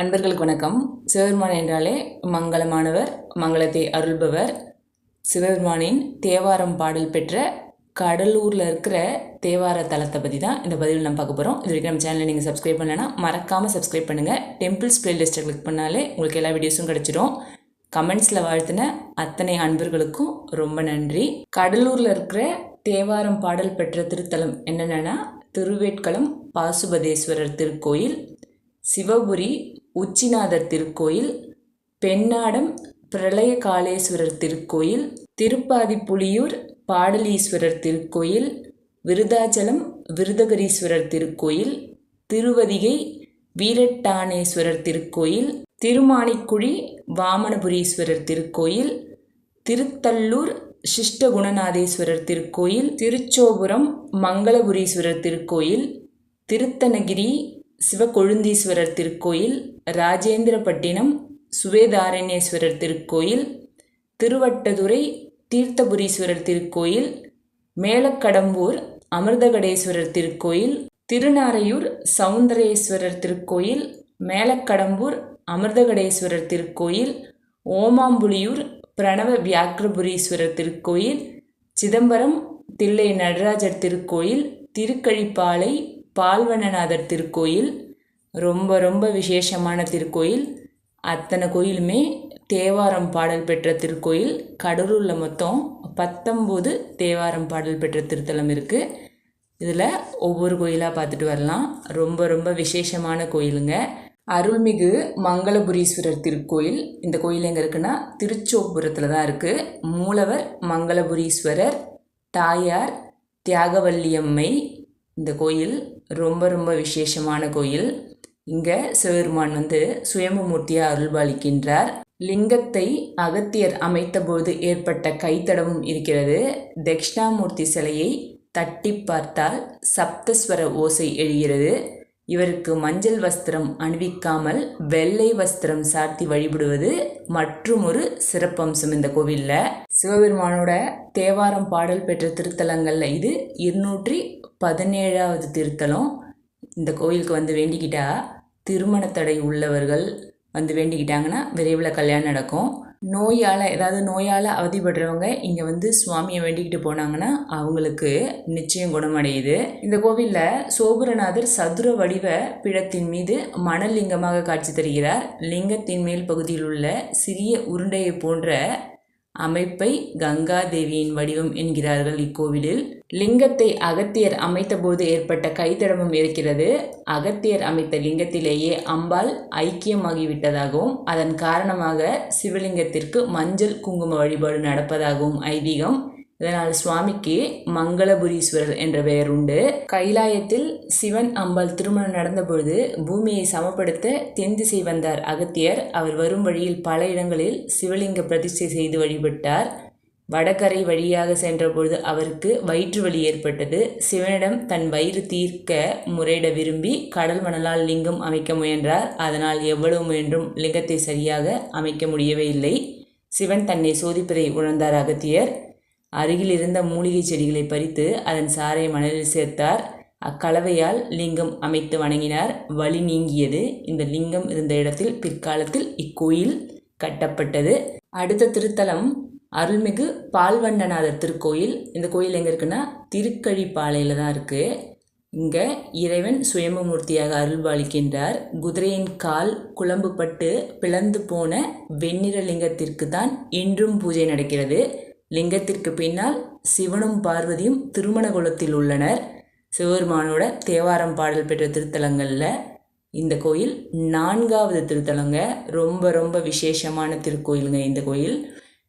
அன்பர்களுக்கு வணக்கம். சிவபெருமான் என்றாலே மங்களமானவர் மங்களத்தை அருள்பவர். சிவபெருமானின் தேவாரம் பாடல் பெற்ற கடலூரில் இருக்கிற தேவார தலத்தை பற்றி தான் இந்த பதிவில் நம்ம பார்க்க போகிறோம் இது வரைக்கும் நம்ம சேனலை நீங்கள் சப்ஸ்கிரைப் பண்ணலைன்னா மறக்காமல் சப்ஸ்கிரைப் பண்ணுங்கள் டெம்பிள்ஸ் பிளேலிஸ்ட்டை கிளிக் பண்ணாலே உங்களுக்கு எல்லா வீடியோஸும் கிடச்சிரும். கமெண்ட்ஸில் வாழ்த்தின அத்தனை அன்பர்களுக்கும் ரொம்ப நன்றி. கடலூரில் இருக்கிற தேவாரம் பாடல் பெற்ற திருத்தலம் என்னென்னா திருவேட்களம் பாசுபதேஸ்வரர் திருக்கோயில் சிவபுரி உச்சிநாதர் திருக்கோயில் பெண்ணாடம் பிரளய காளேஸ்வரர் திருக்கோயில் திருப்பாதிப்புலியூர் பாடலீஸ்வரர் திருக்கோயில் விருதாச்சலம் விருதகரீஸ்வரர் திருக்கோயில் திருவதிகை வீரட்டானேஸ்வரர் திருக்கோயில் திருமாணிக்குழி வாமனபுரீஸ்வரர் திருக்கோயில் திருத்தல்லூர் சிஷ்டகுணநாதேஸ்வரர் திருக்கோயில் திருச்சோபுரம் மங்களபுரீஸ்வரர் திருக்கோயில் திருத்தனகிரி சிவகொழுந்தீஸ்வரர் திருக்கோயில் ராஜேந்திரப்பட்டினம் சுவேதாரண்யேஸ்வரர் திருக்கோயில் திருவட்டதுறை தீர்த்தபுரீஸ்வரர் திருக்கோயில் மேலக்கடம்பூர் அமிர்தகடேஸ்வரர் திருக்கோயில் திருநாரையூர் சவுந்தரேஸ்வரர் திருக்கோயில் மேலக்கடம்பூர் அமிர்தகடேஸ்வரர் திருக்கோயில் ஓமாம்புலியூர் பிரணவ வியாக்கிரபுரீஸ்வரர் திருக்கோயில் சிதம்பரம் தில்லை நடராஜர் திருக்கோயில் திருக்கழிப்பாலை பால்வனநாதர் திருக்கோயில் ரொம்ப ரொம்ப விசேஷமான திருக்கோயில். அத்தனை கோயிலுமே தேவாரம் பாடல் பெற்ற திருக்கோயில். கடலூரில் மொத்தம் பத்தொம்போது தேவாரம் பாடல் பெற்ற திருத்தலம் இருக்குது இதில் ஒவ்வொரு கோயிலாக பார்த்துட்டு வரலாம். ரொம்ப ரொம்ப விசேஷமான கோயிலுங்க. அருள்மிகு மங்களபுரீஸ்வரர் திருக்கோயில். இந்த கோயில் எங்கே இருக்குன்னா திருச்சோபுரத்தில் தான் இருக்குது மூலவர் மங்களபுரீஸ்வரர் தாயார் தியாகவல்லியம்மை இந்த கோயில் ரொம்ப ரொம்ப விசேஷமான கோயில். இங்கே சிவபெருமான் வந்து சுயம்புமூர்த்தியாக அருள்பாலிக்கின்றார். லிங்கத்தை அகத்தியர் அமைத்தபோது ஏற்பட்ட கைத்தடமும் இருக்கிறது. தட்சிணாமூர்த்தி சிலையை தட்டி பார்த்தால் சப்தஸ்வர ஓசை எழுகிறது. இவருக்கு மஞ்சள் வஸ்திரம் அணிவிக்காமல் வெள்ளை வஸ்திரம் சாத்தி வழிபடுவது மற்றும் ஒரு சிறப்பம்சம் இந்த கோவிலில். சிவபெருமானோட தேவாரம் பாடல் பெற்ற திருத்தலங்களில் இது இருநூற்றி பதினேழாவது திருத்தலம். இந்த கோயிலுக்கு வந்து வேண்டிக்கிட்டா திருமண தடை உள்ளவர்கள் வந்து வேண்டிக்கிட்டாங்கன்னா விரைவில் கல்யாணம் நடக்கும். நோயால் ஏதாவது நோயால் அவதிப்படுறவங்க இங்கே வந்து சுவாமியை வேண்டிக்கிட்டு போனாங்கன்னா அவங்களுக்கு நிச்சயம் குணமடையுது. இந்த கோவிலில் சோபுரநாதர் சதுர வடிவ பிழத்தின் மீது மணல் லிங்கமாக காட்சி தருகிறார். லிங்கத்தின் மேல் பகுதியில் உள்ள சிறிய உருண்டையை போன்ற அமைப்பை கங்காதேவியின் வடிவம் என்கிறார்கள் இக்கோவிலில். லிங்கத்தை அகத்தியர் அமைத்தபோது ஏற்பட்ட கைத்தடமும் இருக்கிறது. அகத்தியர் அமைத்த லிங்கத்திலேயே அம்பாள் ஐக்கியமாகிவிட்டதாகவும் அதன் காரணமாக சிவலிங்கத்திற்கு மஞ்சள் குங்கும வழிபாடு நடப்பதாகவும் ஐதீகம் இதனால் சுவாமிக்கு மங்களபுரீஸ்வரர் என்ற பெயர் உண்டு. கைலாயத்தில் சிவன் அம்பாள் திருமணம் நடந்தபொழுது பூமியை சமப்படுத்த தென் திசை வந்தார் அகத்தியர். அவர் வரும் வழியில் பல இடங்களில் சிவலிங்க பிரதிஷ்டை செய்து வழிபட்டார். வடகரை வழியாக சென்றபொழுது அவருக்கு வயிற்று வலி ஏற்பட்டது. சிவனிடம் தன் வயிறு தீர்க்க முறையிட விரும்பி கடல் மணலால் லிங்கம் அமைக்க முயன்றார். அதனால் எவ்வளவு முயன்றும் லிங்கத்தை சரியாக அமைக்க முடியவே இல்லை. சிவன் தன்னை சோதிப்பதை உணர்ந்தார் அகத்தியர். அருகில் இருந்த மூலிகை செடிகளை பறித்து அதன் சாறை மணலில் சேர்த்தார். அக்கலவையால் லிங்கம் அமைத்து வணங்கினார். வழி நீங்கியது. இந்த லிங்கம் இருந்த இடத்தில் பிற்காலத்தில் இக்கோயில் கட்டப்பட்டது. அடுத்த திருத்தலம் அருள்மிகு பால்வண்ணநாதர் திருக்கோயில். இந்த கோயில் எங்கே இருக்குன்னா திருக்கழிப்பாளையில் தான் இருக்குது இங்கே இறைவன் சுயம்பமூர்த்தியாக அருள்பாலிக்கின்றார் குதிரையின் கால் குழம்புப்பட்டு பிளந்து போன வெண்ணிற லிங்கத்திற்கு தான் இன்றும் பூஜை நடக்கிறது. லிங்கத்திற்கு பின்னால் சிவனும் பார்வதியும் திருமண குலத்தில் உள்ளனர். சிவபெருமானோட தேவாரம் பாடல் பெற்ற திருத்தலங்களில் இந்த கோயில் நான்காவது திருத்தலங்க. ரொம்ப ரொம்ப விசேஷமான திருக்கோயிலுங்க இந்த கோயில்.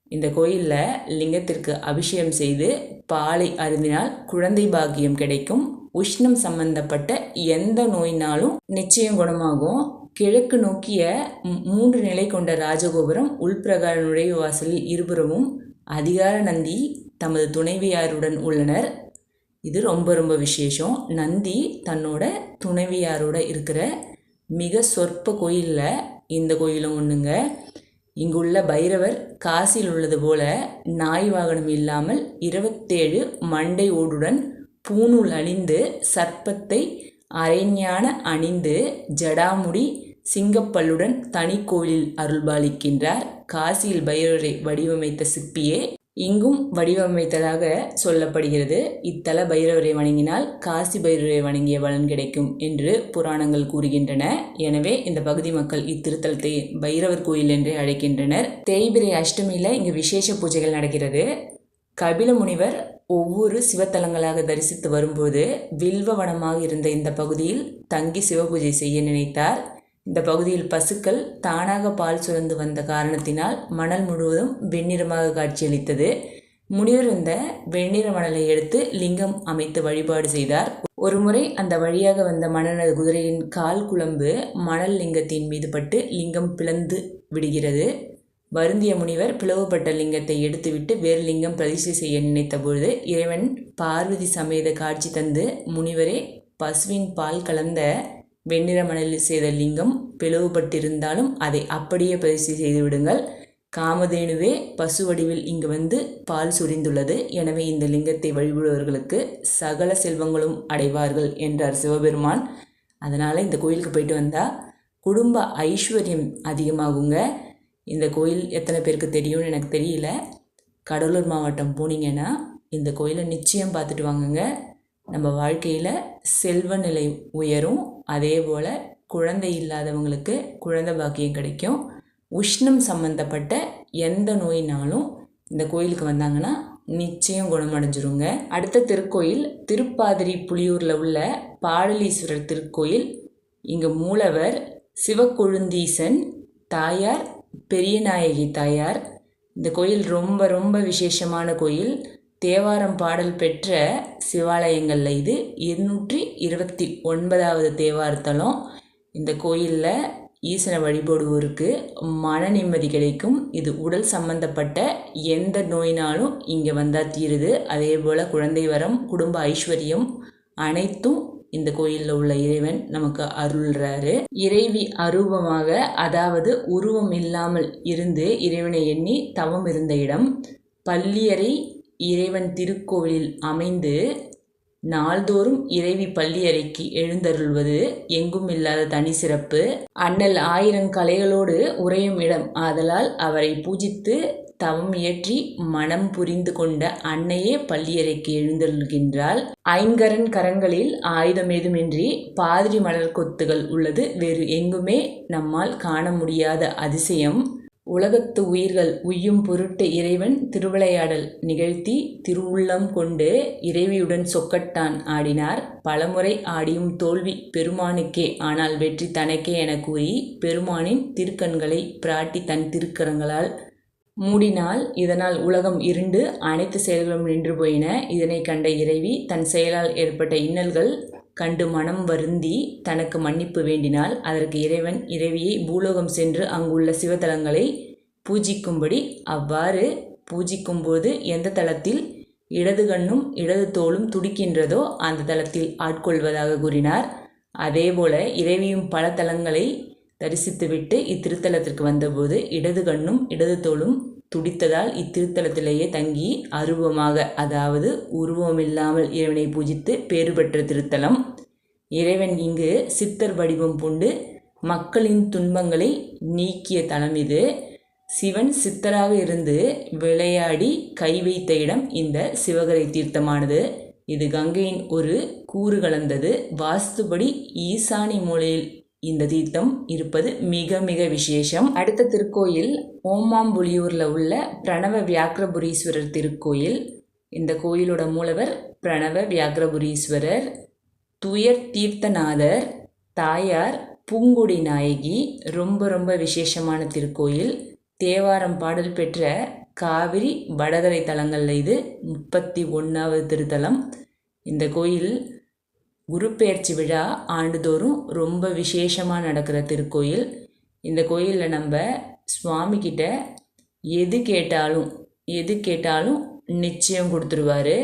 இந்த கோயிலில் லிங்கத்திற்கு அபிஷேகம் செய்து பாலை அருந்தினால் குழந்தை பாக்கியம் கிடைக்கும். உஷ்ணம் சம்பந்தப்பட்ட எந்த நோயினாலும் நிச்சயம் குணமாகும். கிழக்கு நோக்கிய மூன்று நிலை கொண்ட ராஜகோபுரம் உள்பிரகார நுழைவு வாசலில் இருபுறமும் அதிகார நந்தி தமது துணைவியாருடன் உள்ளனர். இது ரொம்ப ரொம்ப விசேஷம். நந்தி தன்னோட துணைவியாரோட இருக்கிற மிக சொற்ப கோயிலில் இந்த கோயிலும் ஒன்றுங்க இங்குள்ள பைரவர் காசில் உள்ளது போல நாய் வாகனம் இல்லாமல் இருபத்தேழு மண்டை ஓடுடன் பூணூல் அணிந்து சர்ப்பத்தை அரைஞான அணிந்து ஜடாமுடி சிங்கப்பல்லுடன் தனி கோயிலில் அருள்பாலிக்கின்றார். காசியில் பைரவரை வடிவமைத்த சிற்பியே இங்கும் வடிவமைத்ததாக சொல்லப்படுகிறது. இத்தல பைரவரை வணங்கினால் காசி பைரவரை வணங்கிய பலன் கிடைக்கும் என்று புராணங்கள் கூறுகின்றன. எனவே இந்த பகுதி மக்கள் இத்திருத்தலத்தை பைரவர் கோயில் என்றே அழைக்கின்றனர். தேய்பிரை அஷ்டமியில் இங்கு விசேஷ பூஜைகள் நடக்கிறது. கபில முனிவர் ஒவ்வொரு சிவத்தலங்களாக தரிசித்து வரும்போது வில்வ வனமாக இருந்த இந்த பகுதியில் தங்கி சிவபூஜை செய்ய நினைத்தார். இந்த பகுதியில் பசுக்கள் தானாக பால் சுரந்து வந்த காரணத்தினால் மணல் முழுவதும் வெண்ணிறமாக காட்சியளித்தது. முனிவர் இந்த வெண்ணிற மணலை எடுத்து லிங்கம் அமைத்து வழிபாடு செய்தார். ஒருமுறை அந்த வழியாக வந்த மணனது குதிரையின் கால் குழம்பு மணல் லிங்கத்தின் மீது பட்டு லிங்கம் பிளந்து விடுகிறது. வருந்திய முனிவர் பிளவுபட்ட லிங்கத்தை எடுத்துவிட்டு வேறு லிங்கம் பிரதிஷ்டை செய்ய நினைத்த பொழுது இறைவன் பார்வதி சமேத காட்சி தந்து முனிவரே பசுவின் பால் கலந்த வெண்ணிற மணலில் செய்த லிங்கம் பிளவுபட்டிருந்தாலும் அதை அப்படியே பயிற்சி செய்து விடுங்கள். காமதேனுவே பசு வடிவில் இங்கு வந்து பால் சுரிந்துள்ளது. எனவே இந்த லிங்கத்தை வழிபடுவர்களுக்கு சகல செல்வங்களும் அடைவார்கள் என்றார் சிவபெருமான். அதனால் இந்த கோயிலுக்கு போயிட்டு வந்தால் குடும்ப ஐஸ்வர்யம் அதிகமாகுங்க. இந்த கோயில் எத்தனை பேருக்கு தெரியும்னு எனக்கு தெரியல. கடலூர் மாவட்டம் போனீங்கன்னா இந்த கோயிலை நிச்சயம் பார்த்துட்டு வாங்குங்க. நம்ம வாழ்க்கையில் செல்வ நிலை உயரும். அதே போல் குழந்தை இல்லாதவங்களுக்கு குழந்தை பாக்கியம் கிடைக்கும். உஷ்ணம் சம்மந்தப்பட்ட எந்த நோயினாலும் இந்த கோயிலுக்கு வந்தாங்கன்னா நிச்சயம் குணமடைஞ்சிருங்க. அடுத்த திருக்கோயில் திருப்பாதிரி புலியூரில் உள்ள பாடலீஸ்வரர் திருக்கோயில். இங்கே மூலவர் சிவக்கொழுந்தீசன் தாயார் பெரியநாயகி தாயார். இந்த கோயில் ரொம்ப ரொம்ப விசேஷமான கோயில். தேவாரம் பாடல் பெற்ற சிவாலயங்களில் இது இருநூற்றி இருபத்தி ஒன்பதாவது தேவாரத்தலம். இந்த கோயிலில் ஈசனை வழிபடுவோருக்கு மன நிம்மதி கிடைக்கும். இது உடல் சம்பந்தப்பட்ட எந்த நோயினாலும் இங்கே வந்தால் தீருது. அதே போல் குழந்தை வரம் குடும்ப ஐஸ்வர்யம் அனைத்தும் இந்த கோயிலில் உள்ள இறைவன் நமக்கு அருள்றாரு. இறைவி அரூபமாக அதாவது உருவம் இல்லாமல் இருந்து இறைவனை எண்ணி தவம் இருந்த இடம். பள்ளியறை இறைவன் திருக்கோவிலில் அமைந்து நாள்தோறும் இறைவி பள்ளியறைக்கு எழுந்தருள்வது எங்கும் இல்லாத தனி சிறப்பு. அண்ணல் ஆயிரம் கலைகளோடு உறையும் இடம் ஆதலால் அவரை பூஜித்து தவம் இயற்றி மனம் புரிந்து கொண்ட அன்னையே பள்ளியறைக்கு எழுந்தருள்கின்றாள். ஐங்கரன் கரங்களில் ஆயுதம் ஏதுமின்றி பாதிரி மலர் கொத்துகள் உள்ளது. வேறு எங்குமே நம்மால் காண முடியாத அதிசயம். உலகத்து உயிர்கள் உய்யும் பொருட்டு இறைவன் திருவிளையாடல் நிகழ்த்தி திருவுள்ளம் கொண்டு இறைவியுடன் சொக்கட்டான் ஆடினார். பலமுறை ஆடியும் தோல்வி பெருமானுக்கே ஆனால் வெற்றி தனக்கே என கூறி பெருமானின் திருக்கண்களை பிராட்டி தன் திருக்கரங்களால் மூடினால் இதனால் உலகம் இருண்டு அனைத்து செயல்களும் நின்று போயின. இதனை கண்ட இறைவி தன் செயலால் ஏற்பட்ட இன்னல்கள் கண்டு மனம் வருந்தி தனக்கு மன்னிப்பு வேண்டினால் அதற்கு இறைவன் இறைவியை பூலோகம் சென்று அங்குள்ள சிவத்தலங்களை பூஜிக்கும்படி அவ்வாறு பூஜிக்கும்போது எந்த தளத்தில் இடது கண்ணும் இடது தோளும் துடிக்கின்றதோ அந்த தளத்தில் ஆட்கொள்வதாக கூறினார். அதேபோல இறைவியும் பல தலங்களை தரிசித்துவிட்டு இத்திருத்தலத்திற்கு வந்தபோது இடது கண்ணும் இடது தோளும் துடித்ததால் இத்திருத்தலத்திலேயே தங்கி அருவமாக அதாவது உருவமில்லாமல் இறைவனை பூஜித்து பேறு பெற்ற திருத்தலம். இறைவன் இங்கு சித்தர் வடிவம் பூண்டு மக்களின் துன்பங்களை நீக்கிய தலம் இது. சிவன் சித்தராக இருந்து விளையாடி கை வைத்த இடம் இந்த சிவகரை தீர்த்தமானது. இது கங்கையின் ஒரு கூறு கலந்தது. வாஸ்துபடி ஈசானி மூலையில் இந்த தீர்த்தம் இருப்பது மிக மிக விசேஷம். அடுத்த திருக்கோயில் ஓமாம்புலியூரில் உள்ள பிரணவ வியாக்கிரபுரீஸ்வரர் திருக்கோயில். இந்த கோயிலோட மூலவர் பிரணவ வியாக்கிரபுரீஸ்வரர் துயர் தீர்த்தநாதர் தாயார் பூங்குடி நாயகி. ரொம்ப ரொம்ப விசேஷமான திருக்கோயில். தேவாரம் பாடல் பெற்ற காவிரி வடகரை தலங்களில் இது முப்பத்தி ஒன்றாவது திருத்தலம். இந்த கோயில் குருப்பெயர்ச்சி விழா ஆண்டுதோறும் ரொம்ப விசேஷமாக நடக்கிற திருக்கோயில். இந்த கோயிலில் நம்ம சுவாமிக்கிட்ட எது கேட்டாலும் எது கேட்டாலும் நிச்சயம் கொடுத்துருவாரு.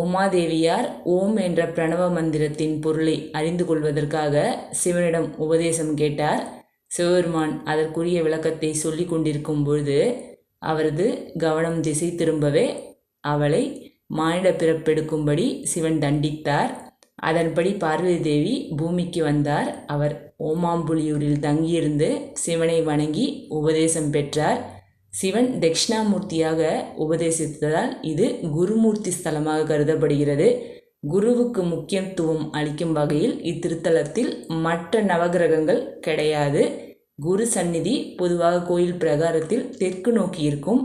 உமாதேவியார் ஓம் என்ற பிரணவ மந்திரத்தின் பொருளை அறிந்து கொள்வதற்காக சிவனிடம் உபதேசம் கேட்டார். சிவபெருமான் அதற்குரிய விளக்கத்தை சொல்லி கொண்டிருக்கும் பொழுது அவரது கவனம் திசை திரும்பவே அவளை மானிட பிறப்பெடுக்கும்படி சிவன் தண்டித்தார். அதன்படி பார்வதி தேவி பூமிக்கு வந்தார். அவர் ஓமாம்புலியூரில் தங்கியிருந்து சிவனை வணங்கி உபதேசம் பெற்றார். சிவன் தட்சிணாமூர்த்தியாக உபதேசித்ததால் இது குருமூர்த்தி ஸ்தலமாக கருதப்படுகிறது. குருவுக்கு முக்கியத்துவம் அளிக்கும் வகையில் இத்திருத்தலத்தில் மற்ற நவகிரகங்கள் கிடையாது. குரு சந்நிதி பொதுவாக கோயில் பிரகாரத்தில் தெற்கு நோக்கி இருக்கும்.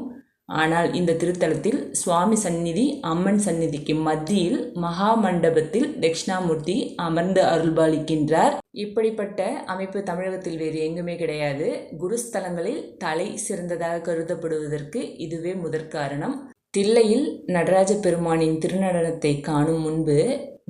ஆனால் இந்த திருத்தலத்தில் சுவாமி சந்நிதி அம்மன் சந்நிதிக்கு மத்தியில் மகா மண்டபத்தில் தட்சிணாமூர்த்தி அமர்ந்து அருள்பாலிக்கின்றார். இப்படிப்பட்ட அமைப்பு தமிழகத்தில் வேறு எங்குமே கிடையாது. குருஸ்தலங்களில் தலை சிறந்ததாக கருதப்படுவதற்கு இதுவே முதற்காரணம் தில்லையில் நடராஜ பெருமானின் திருநடனத்தை காணும் முன்பு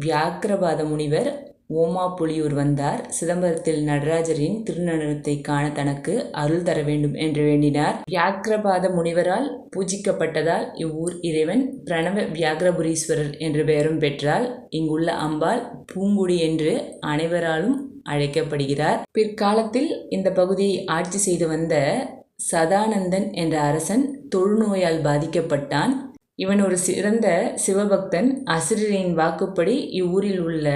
வியாக்கிரபாத முனிவர் ஓமா புலியூர் வந்தார். சிதம்பரத்தில் நடராஜரின் திருநடனத்தை காண தனக்கு அருள் தர வேண்டும் என்று வேண்டினார். வியாக்கிரபாத முனிவரால் பூஜிக்கப்பட்டதால் இவ்வூர் இறைவன் பிரணவ வியாகிரபுரீஸ்வரர் என்ற பெயரும் பெற்றால் இங்குள்ள அம்பாள் பூங்குடி என்று அனைவராலும் அழைக்கப்படுகிறார். பிற்காலத்தில் இந்த பகுதியை ஆட்சி செய்து வந்த சதானந்தன் என்ற அரசன் தொழுநோயால் பாதிக்கப்பட்டான். இவன் ஒரு சிறந்த சிவபக்தன். அசிரியரின் வாக்குப்படி இவ்வூரில் உள்ள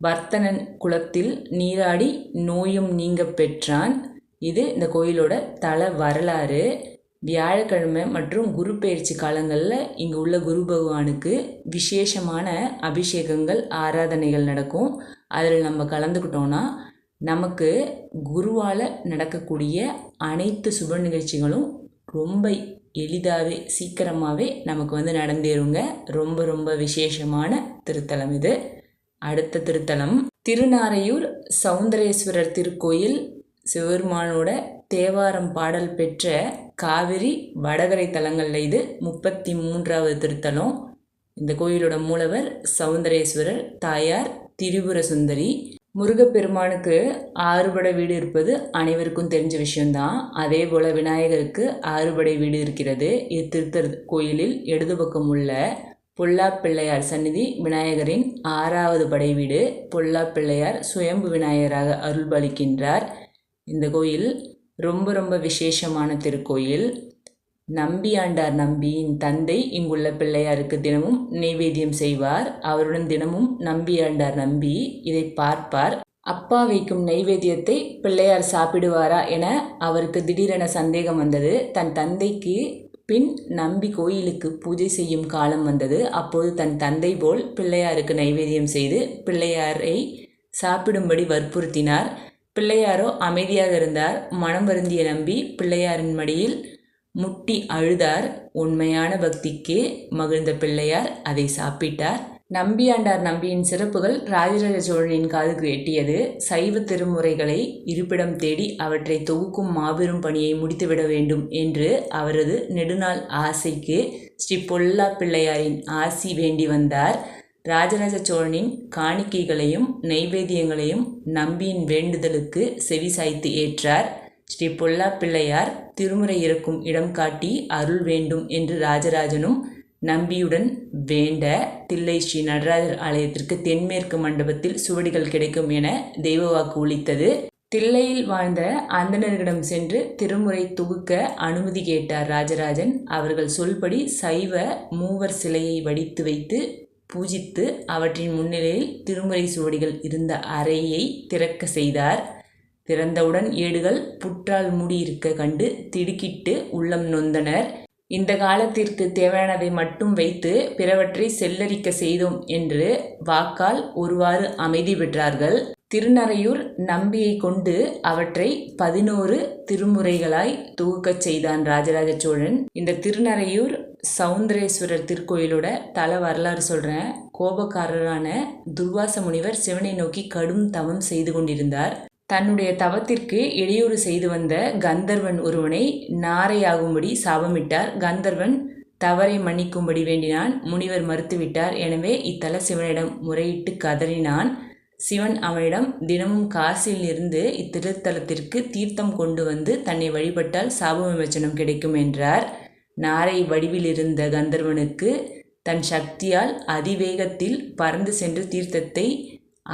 வர்த்தனன் குளத்தில் நீராடி நோயும் நீங்க பெற்றான். இது இந்த கோயிலோட தல வரலாறு. வியாழக்கிழமை மற்றும் குரு பயிற்சி காலங்களில் இங்கே உள்ள குரு பகவானுக்கு விசேஷமான அபிஷேகங்கள் ஆராதனைகள் நடக்கும். அதில் நம்ம கலந்துக்கிட்டோன்னா நமக்கு குருவால் நடக்கக்கூடிய அனைத்து சுப நிகழ்ச்சிகளும் ரொம்ப எளிதாகவே சீக்கிரமாகவே நமக்கு வந்து நடந்தேறுங்க. ரொம்ப ரொம்ப விசேஷமான திருத்தலம் இது. அடுத்த திருத்தலம். திருநாரையூர் சௌந்தரேஸ்வரர் திருக்கோயில் சிவபெருமானோட தேவாரம் பாடல் பெற்ற காவிரி வடகரை தலங்களில் இது முப்பத்தி மூன்றாவது திருத்தலம். இந்த கோயிலோட மூலவர் சௌந்தரேஸ்வரர் தாயார் திரிபுர சுந்தரி. முருகப்பெருமானுக்கு ஆறுபடை வீடு இருப்பது அனைவருக்கும் தெரிஞ்ச விஷயம்தான். அதே போல் விநாயகருக்கு ஆறுபடை வீடு இருக்கிறது. இத்திருத்தர் கோயிலில் இடது பக்கம் உள்ள பொல்லா பிள்ளையார் சந்நிதி விநாயகரின் ஆறாவது படை வீடு. பொல்லா பிள்ளையார் சுயம்பு விநாயகராக அருள்பளிக்கின்றார். இந்த கோயில் ரொம்ப ரொம்ப விசேஷமான திருக்கோயில். நம்பியாண்டார் நம்பியின் தந்தை இங்குள்ள பிள்ளையாருக்கு தினமும் நெய்வேத்தியம் செய்வார். அவருடன் தினமும் நம்பியாண்டார் நம்பி இதை பார்ப்பார். அப்பா வைக்கும் நெய்வேத்தியத்தை பிள்ளையார் சாப்பிடுவாரா என அவருக்கு திடீரென சந்தேகம் வந்தது. தன் தந்தைக்கு பின் நம்பி கோயிலுக்கு பூஜை செய்யும் காலம் வந்தது. அப்போது தன் தந்தை போல் பிள்ளையாருக்கு நைவேத்தியம் செய்து பிள்ளையாரை சாப்பிடும்படி வற்புறுத்தினார். பிள்ளையாரோ அமைதியாக இருந்தார். மனம் வருந்திய நம்பி பிள்ளையாரின் மடியில் முட்டி அழுதார். உண்மையான பக்திக்கு மகிழ்ந்த பிள்ளையார் அதை சாப்பிட்டார். நம்பியாண்டார் நம்பியின் சிறப்புகள் ராஜராஜ சோழனின் காதுக்கு எட்டியது. சைவ திருமுறைகளை இருப்பிடம் தேடி அவற்றை தொகுக்கும் மாபெரும் பணியை முடித்துவிட வேண்டும் என்று அவரது நெடுநாள் ஆசைக்கு ஸ்ரீ பொல்லா பிள்ளையாரின் ஆசி வேண்டி வந்தார். ராஜராஜ சோழனின் காணிக்கைகளையும் நைவேத்தியங்களையும் நம்பியின் வேண்டுதலுக்கு செவிசாய்த்து ஏற்றார். ஸ்ரீ பொல்லா பிள்ளையார் திருமுறை இருக்கும் இடம் காட்டி அருள் வேண்டும் என்று ராஜராஜனும் நம்பியுடன் வேண்ட தில்லை ஸ்ரீ நடராஜர் ஆலயத்திற்கு தென்மேற்கு மண்டபத்தில் சுவடிகள் கிடைக்கும் என தெய்வ வாக்கு ஒழித்தது தில்லையில் வாழ்ந்த அந்தணர்களிடம் சென்று திருமுறை தொகுக்க அனுமதி கேட்டார் ராஜராஜன். அவர்கள் சொல்படி சைவ மூவர் சிலையை வடித்து வைத்து பூஜித்து அவற்றின் முன்னிலையில் திருமுறை சுவடிகள் இருந்த அறையை திறக்க செய்தார். திறந்தவுடன் ஏடுகள் புற்றால் மூடியிருக்க கண்டு திடுக்கிட்டு உள்ளம் நொந்தனர். இந்த காலத்திற்கு தேவையானதை மட்டும் வைத்து பிறவற்றை செல்லரிக்க செய்தோம் என்று வாக்கால் ஒருவாறு அமைதி பெற்றார்கள். திருநறையூர் நம்பியை கொண்டு அவற்றை பதினோரு திருமுறைகளாய் தொகுக்கச் செய்தான் ராஜராஜ சோழன். இந்த திருநறையூர் சவுந்தரேஸ்வரர் திருக்கோயிலோட தல வரலாறு சொல்கிறேன் கோபக்காரரான துர்வாச முனிவர் சிவனை நோக்கி கடும் தவம் செய்து கொண்டிருந்தார். தன்னுடைய தவத்திற்கு இடையூறு செய்து வந்த கந்தர்வன் ஒருவனை நாரையாகும்படி சாபமிட்டார். கந்தர்வன் தவறை மன்னிக்கும்படி வேண்டினான். முனிவர் மறுத்துவிட்டார். எனவே இத்தல சிவனிடம் முறையிட்டு கதறினான். சிவன் அவனிடம் தினமும் காசில் இருந்து இத்திருத்தலத்திற்கு தீர்த்தம் கொண்டு வந்து தன்னை வழிபட்டால் சாப விமோச்சனம் கிடைக்கும் என்றார். நாரை வடிவில் இருந்த கந்தர்வனுக்கு தன் சக்தியால் அதிவேகத்தில் பறந்து சென்று தீர்த்தத்தை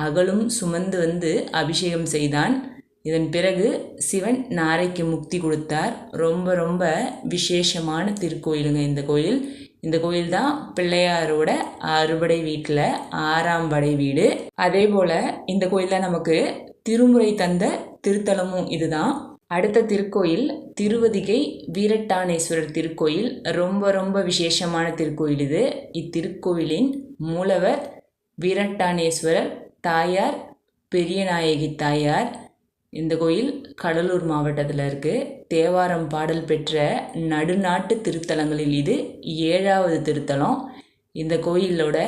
அகலும் சுமந்து வந்து அபிஷேகம் செய்தான். இதன் பிறகு சிவன் நாரைக்கு முக்தி கொடுத்தார். ரொம்ப ரொம்ப விசேஷமான திருக்கோயிலுங்க இந்த கோயில். இந்த கோயில் தான் பிள்ளையாரோட அறுபடை வீட்டில் ஆறாம் படை வீடு. அதே போல் இந்த கோயிலில் நமக்கு திருமுறை தந்த திருத்தலமும் இதுதான். அடுத்த திருக்கோயில் திருவதிகை வீரட்டானேஸ்வரர் திருக்கோயில். ரொம்ப ரொம்ப விசேஷமான திருக்கோயில் இது. இத்திருக்கோயிலின் மூலவர் வீரட்டானேஸ்வரர் தாயார் பெரியநாயகி தாயார் இந்த கோயில் கடலூர் மாவட்டத்தில் இருக்குது தேவாரம் பாடல் பெற்ற நடுநாட்டு திருத்தலங்களில் இது ஏழாவது திருத்தலம். இந்த கோயிலோட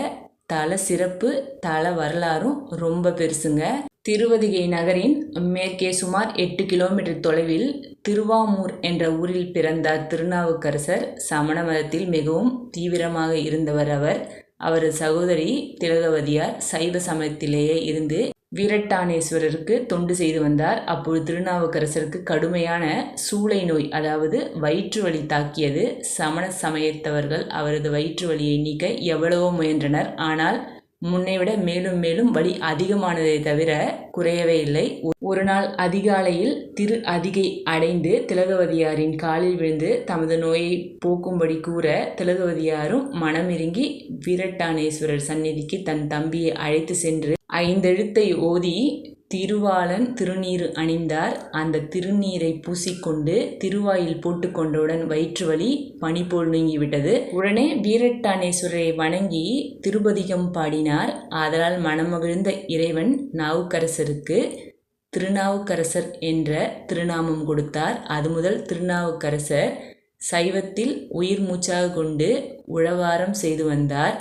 தல சிறப்பு தல வரலாறும் ரொம்ப பெருசுங்க. திருவதிகை நகரின் மேற்கே சுமார் எட்டு கிலோமீட்டர் தொலைவில் திருவாமூர் என்ற ஊரில் பிறந்தார் திருநாவுக்கரசர். சமண மதத்தில் மிகவும் தீவிரமாக இருந்தவர் அவர். அவரது சகோதரி திலகவதியார் சைவ சமயத்திலேயே இருந்து வீரட்டானேஸ்வரருக்கு தொண்டு செய்து வந்தார். அப்பொழுது திருநாவுக்கரசருக்கு கடுமையான சூளை நோய் அதாவது வயிற்று வலி தாக்கியது. சமண சமயத்தவர்கள் அவரது வயிற்று வலியை நீக்க எவ்வளவோ முயன்றனர். ஆனால் முன்னை விட மேலும் மேலும் வலி அதிகமானதை தவிர குறையவே இல்லை. ஒரு நாள் அதிகாலையில் திரு அதிகை அடைந்து திலகவதியாரின் காலில் விழுந்து தமது நோயை போக்கும்படி கூற திலகவதியாரும் மனமிருங்கி வீரட்டானேஸ்வரர் சந்நிதிக்கு தன் தம்பியை அழைத்து சென்று ஐந்தெழுத்தை ஓதி திருவாளன் திருநீறு அணிந்தார். அந்த திருநீரை பூசிக்கொண்டு திருவாயில் போட்டுக்கொண்டவுடன் வயிற்று வலி பனி போல் நீங்கிவிட்டது. உடனே வீரட்டானேஸ்வரரை வணங்கி திருப்பதிகம் பாடினார். ஆதலால் மனமகிழ்ந்த இறைவன் நாவுக்கரசருக்கு திருநாவுக்கரசர் என்ற திருநாமம் கொடுத்தார். அது முதல் திருநாவுக்கரசர் சைவத்தில் உயிர் மூச்சாக கொண்டு உழவாரம் செய்து வந்தார்.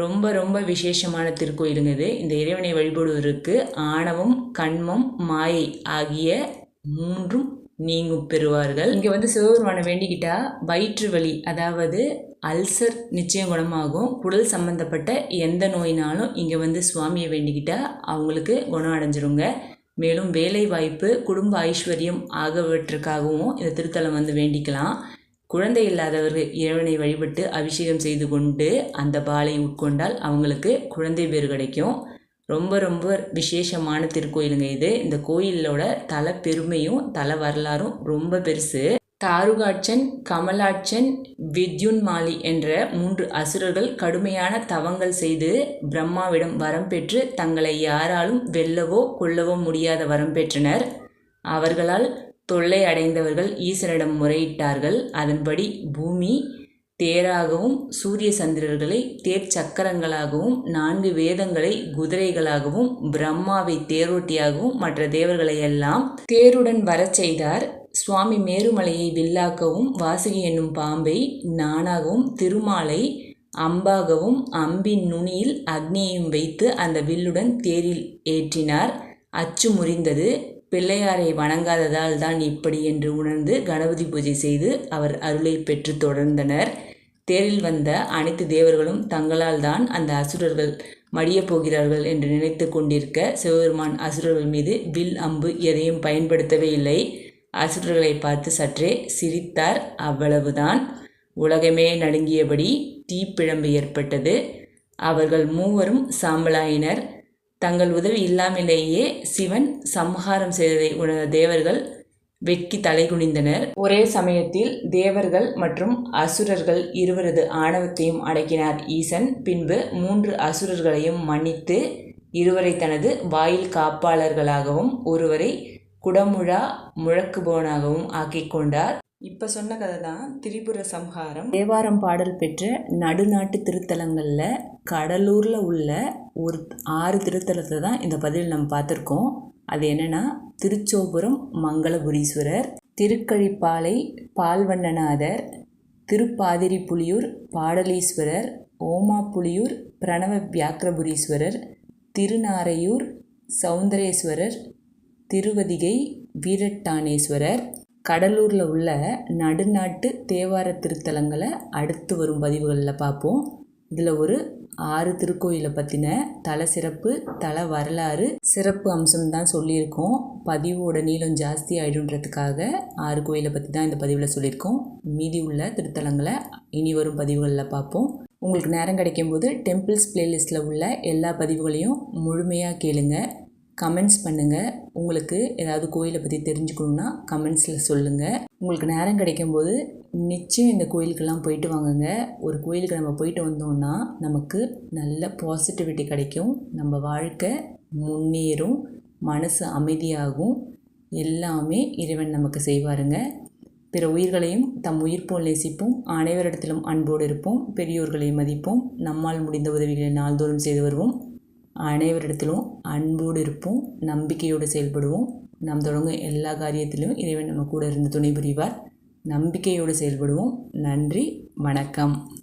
ரொம்ப ரொம்ப விசேஷமான திருக்கோயிலுங்க இது. இந்த இறைவனை வழிபடுவதற்கு ஆணவம் கண்மம் மாயை ஆகிய மூன்றும் நீங்கும் பெறுவார்கள். இங்கே வந்து சிவபெருமானை வேண்டிக்கிட்டா வயிற்று வலி அதாவது அல்சர் நிச்சயம் குணமாகும். குடல் சம்பந்தப்பட்ட எந்த நோயினாலும் இங்கே வந்து சுவாமியை வேண்டிக்கிட்டா அவங்களுக்கு குணம் அடைஞ்சிருங்க. மேலும் வேலை வாய்ப்பு குடும்ப ஐஸ்வர்யம் ஆகியவற்றுக்காகவும் இந்த திருத்தலம் வந்து வேண்டிக்கலாம். குழந்தை இல்லாதவர்கள் இறைவனை வழிபட்டு அபிஷேகம் செய்து கொண்டு அந்த பாலை உட்கொண்டால் அவங்களுக்கு குழந்தை பேர் கிடைக்கும். ரொம்ப ரொம்ப விசேஷமான திருக்கோயிலுங்க இது. இந்த கோயிலோட தல பெருமையும் தல வரலாறும் ரொம்ப பெருசு. தாருகாட்சன் கமலாட்சன் வித்யுன்மாலி என்ற மூன்று அசுரர்கள் கடுமையான தவங்கள் செய்து பிரம்மாவிடம் வரம் பெற்று தங்களை யாராலும் வெல்லவோ கொல்லவோ முடியாத வரம் பெற்றனர். அவர்களால் தொல்லை அடைந்தவர்கள் ஈசனிடம் முறையிட்டார்கள். அதன்படி பூமி தேராகவும் சூரிய சந்திரர்களை தேர் சக்கரங்களாகவும் நான்கு வேதங்களை குதிரைகளாகவும் பிரம்மாவை தேரோட்டியாகவும் மற்ற தேவர்களை எல்லாம் தேருடன் வரச் செய்தார். சுவாமி மேருமலையை வில்லாக்கவும் வாசுகி என்னும் பாம்பை நானாகவும் திருமாலை அம்பாகவும் அம்பின் நுனியில் அக்னியையும் வைத்து அந்த வில்லுடன் தேரில் ஏற்றினார். அச்சு முறிந்தது. பிள்ளையாரை வணங்காததால் தான் இப்படி என்று உணர்ந்து கணபதி பூஜை செய்து அவர் அருளை பெற்று தொடர்ந்தனர். தேரில் வந்த அனைத்து தேவர்களும் தங்களால் தான் அந்த அசுரர்கள் மடியப் போகிறார்கள் என்று நினைத்து கொண்டிருக்க சிவபெருமான் அசுரர்கள் மீது வில் அம்பு எதையும் பயன்படுத்தவே இல்லை. அசுரர்களை பார்த்து சற்றே சிரித்தார். அவ்வளவுதான். உலகமே நடுங்கியபடி தீப்பிழம்பு ஏற்பட்டது. அவர்கள் மூவரும் சாம்பலாயினர். தங்கள் உதவி இல்லாமலேயே சிவன் சம்ஹாரம் செய்ததை உணர்ந்த தேவர்கள் வெட்கி தலைகுனிந்தனர் ஒரே சமயத்தில் தேவர்கள் மற்றும் அசுரர்கள் இருவரது ஆணவத்தையும் அடக்கினார். ஈசன் பின்பு மூன்று அசுரர்களையும் மன்னித்து இருவரை தனது வாயில் காப்பாளர்களாகவும் ஒருவரை குடமுழா முழக்குபவனாகவும் ஆக்கிக் கொண்டார். இப்போ சொன்ன கதை தான் திரிபுர சம்ஹாரம். தேவாரம் பாடல் பெற்ற நடுநாட்டு திருத்தலங்களில் கடலூரில் உள்ள ஒரு ஆறு திருத்தலத்தை தான் இந்த பதிவில் நம்ம பார்த்துருக்கோம். அது என்னென்னா திருச்சோபுரம் மங்களபுரீஸ்வரர் திருக்கழிப்பாலை பால்வண்ணநாதர் திருப்பாதிரி புலியூர் பாடலீஸ்வரர் ஓமாப்புலியூர் பிரணவ வியாக்கிரபுரீஸ்வரர் திருநாரையூர் சௌந்தரேஸ்வரர் திருவதிகை வீரட்டானேஸ்வரர் கடலூரில் உள்ள நடுநாட்டு தேவார திருத்தலங்களை அடுத்து வரும் பதிவுகளில் பார்ப்போம். இதில் ஒரு ஆறு திருக்கோயிலை பற்றின தல சிறப்பு தல வரலாறு சிறப்பு அம்சம் தான் சொல்லியிருக்கோம். பதிவோட நீளம் ஜாஸ்தி ஆகிடுன்றதுக்காக ஆறு கோயிலை பற்றி தான் இந்த பதிவில் சொல்லியிருக்கோம். மீதி உள்ள திருத்தலங்களை இனி வரும் பதிவுகளில் பார்ப்போம். உங்களுக்கு நேரம் கிடைக்கும்போது டெம்பிள்ஸ் பிளேலிஸ்ட்டில் உள்ள எல்லா பதிவுகளையும் முழுமையாக கேளுங்கள் கமெண்ட்ஸ் பண்ணுங்கள் உங்களுக்கு ஏதாவது கோயிலை பற்றி தெரிஞ்சுக்கணுன்னா கமெண்ட்ஸில் சொல்லுங்கள் உங்களுக்கு நேரம் கிடைக்கும்போது நிச்சயம் இந்த கோயிலுக்கெல்லாம் போயிட்டு வாங்குங்க. ஒரு கோயிலுக்கு நம்ம போயிட்டு வந்தோம்னா நமக்கு நல்ல பாசிட்டிவிட்டி கிடைக்கும். நம்ம வாழ்க்கை முன்னேறும் மனசு அமைதியாகும். எல்லாமே இறைவன் நமக்கு செய்வாருங்க. பிற உயிர்களையும் தம் உயிர் போல் நேசிப்போம். அனைவரிடத்திலும் அன்போடு இருப்போம். பெரியோர்களை மதிப்போம். நம்மால் முடிந்த உதவிகளை நாள்தோறும் செய்து வருவோம். அனைவரிடத்திலும் அன்போடு இருப்போம் நம்பிக்கையோடு செயல்படுவோம். நாம் தொடங்கும் எல்லா காரியத்திலும் இறைவன் நம்ம கூட இருந்து துணை புரிவார். நம்பிக்கையோடு செயல்படுவோம். நன்றி வணக்கம்.